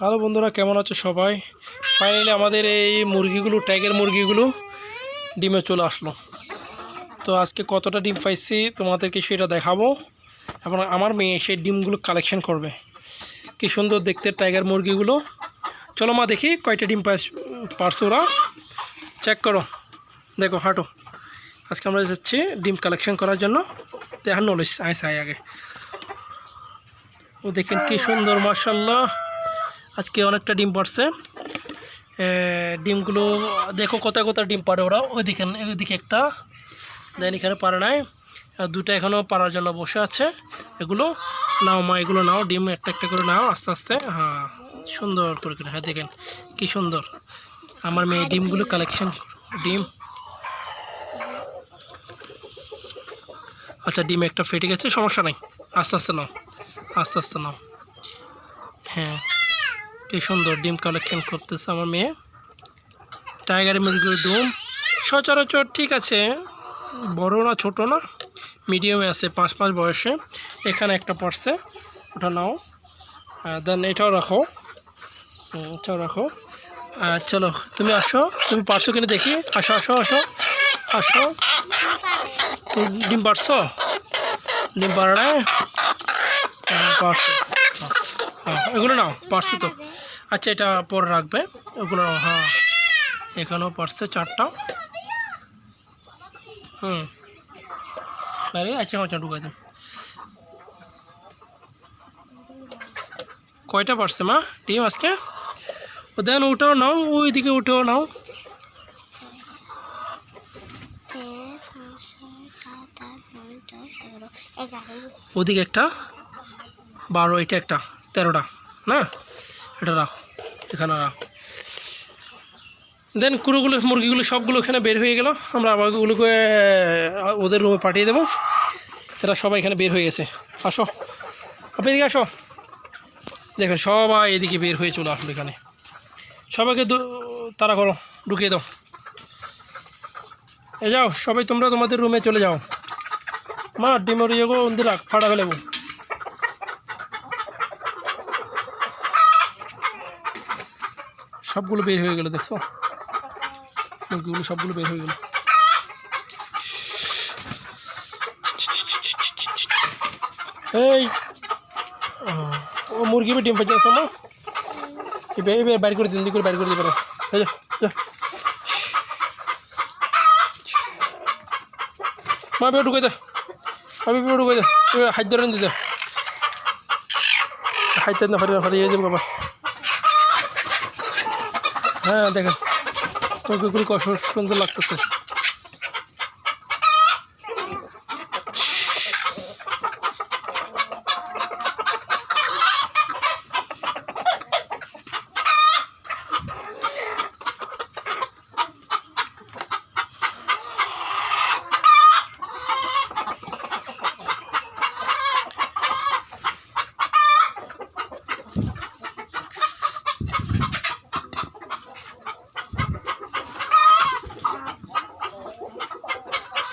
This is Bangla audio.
হ্যালো বন্ধুরা, কেমন আছো সবাই? ফাইনালি আমাদের এই মুরগিগুলো ট্যাগের মুরগিগুলো ডিমে চলে আসলো। তো আজকে কতটা ডিম পাইছি তোমাদেরকে সেটা দেখাবো। এবং আমার মেয়ে সেই ডিমগুলো কালেকশন করবে। কি সুন্দর দেখতে টাইগার মুরগিগুলো। চলো মা দেখি কয়টা ডিম পাইস পারছে ওরা। চেক করো। দেখো, হাঁটো। আজকে আমরা যাচ্ছি ডিম কালেকশন করার জন্য। দেখার নলেজ আয় আগে। ও দেখেন কি সুন্দর মার্শাল্লাহ আজকে অনেকটা ডিম পারছে এ, ডিমগুলো দেখো কোথায় কোথায় ডিম পারে ওরা। ওইদিকে ওইদিকে একটা দেন এখানে পারে নাই। দুটো এখনও পারার জন্য বসে আছে। এগুলো নাও মা এগুলো নাও ডিম একটা একটা করে নাও আস্তে আস্তে। হ্যাঁ সুন্দর করে করে হ্যাঁ দেখেন কি সুন্দর। আমার মেয়ে ডিমগুলো কালেকশন ডিম। আচ্ছা ডিম একটা ফেটে গেছে সমস্যা নাই। আস্তে আস্তে নাও আস্তে আস্তে নাও। হ্যাঁ। কি সুন্দর ডিম কালেকশন করতেছে আমার মেয়ে। টাইগার মুরগির দুম। সচরাচর ঠিক আছে বড় না ছোট না মিডিয়ামে আছে পাঁচ পাঁচ বয়সে। এখানে একটা পড়ছে ওটা নাও। দেন এটাও রাখো। এটাও রাখো। চলো তুমি আসো তুমি পারছ কিনা দেখি। আসো আসো আসো আসো। তুমি ডিম পারছ? ডিম পারে না? হ্যাঁ, পারছ। হ্যাঁ এগুলো নাও পারছ তো। আচ্ছা এটা পরে রাখবে। ওগুলো হ্যাঁ। এখানেও পারছে চারটা। হুম। আরে আচ্ছা আচ্ছা ঢুকাই দেন। কয়টা পারছে মা? ডিম আজকে? ও, দেন, ওটাও নাও ওই দিকে উঠেও নাও। ওদিকে একটা, বারো, এটা একটা, তেরোটা। না? এটা রাখো। এখানে রাখো। দেন কুড়োগুলো মুরগিগুলো সবগুলো এখানে বের হয়ে গেল। আমরা আবার ওগুলোকে ওদের রুমে পাঠিয়ে দেবো। এরা সবাই এখানে বের হয়ে গেছে। আসো। আপনি এদিকে আসো। দেখেন, সবাই এদিকে বের হয়ে চলে আসলো এখানে। সবাইকে তাড়া করো, ঢুকিয়ে দাও। এ যাও, সবাই তোমরা তোমাদের রুমে চলে যাও। মা ডিমের ইয়ে গো উন্দি রাখ ফাটা ফেলে সবগুলো বের হয়ে গেল দেখছ? মুরগিগুলো সবগুলো বের হয়ে গেল। এই! ও, মুরগি ডিম পেঁচে আছে মা? এবার এবার বাইর করে দিন করে বাইর করে এই যা। মা বের ঢুকে দে। আমি বের ঢুকে দে। হাত ধরে দিতে হাইতে না ফারিয়ে যাবে বাবা। হ্যাঁ দেখেন। মুরগিগুলি কত সুন্দর লাগতেছে?